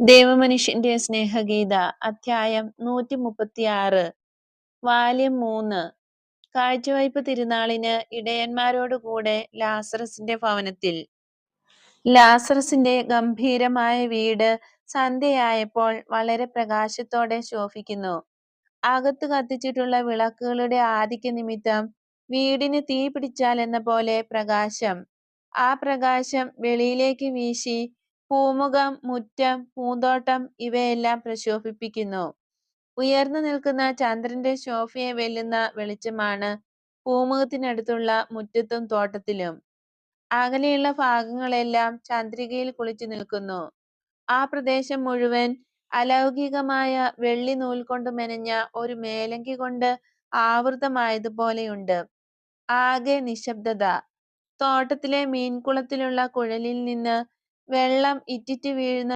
ദൈവമനുഷ്യന്റെ സ്നേഹഗീത അധ്യായം നൂറ്റി മുപ്പത്തിയാറ് വാല്യം മൂന്ന്. കാഴ്ചവയ്പ് തിരുനാളിന് ഇടയന്മാരോടുകൂടെ ലാസറസിന്റെ ഭവനത്തിൽ. ലാസറസിന്റെ ഗംഭീരമായ വീട് സന്ധ്യയായപ്പോൾ വളരെ പ്രകാശത്തോടെ ശോഭിക്കുന്നു. അകത്ത് കത്തിച്ചിട്ടുള്ള വിളക്കുകളുടെ ആധിക്യ നിമിത്തം വീടിന് തീ പിടിച്ചാലെന്ന പോലെ പ്രകാശം. ആ പ്രകാശം വെളിയിലേക്ക് വീശി പൂമുഖം മുറ്റം പൂന്തോട്ടം ഇവയെല്ലാം പ്രശോഭിപ്പിക്കുന്നു. ഉയർന്നു നിൽക്കുന്ന ചന്ദ്രന്റെ ശോഭയെ വെല്ലുന്ന വെളിച്ചമാണ് പൂമുഖത്തിനടുത്തുള്ള മുറ്റത്തും തോട്ടത്തിലും. അകലെയുള്ള ഭാഗങ്ങളെല്ലാം ചന്ദ്രികയിൽ കുളിച്ചു നിൽക്കുന്നു. ആ പ്രദേശം മുഴുവൻ അലൗകികമായ വെള്ളി നൂൽ കൊണ്ട് മെനഞ്ഞ ഒരു മേലങ്കി കൊണ്ട് ആവൃതമായതുപോലെയുണ്ട്. ആകെ നിശബ്ദത. തോട്ടത്തിലെ മീൻകുളത്തിലുള്ള കുഴലിൽ നിന്ന് വെള്ളം ഇറ്റിറ്റ് വീഴുന്ന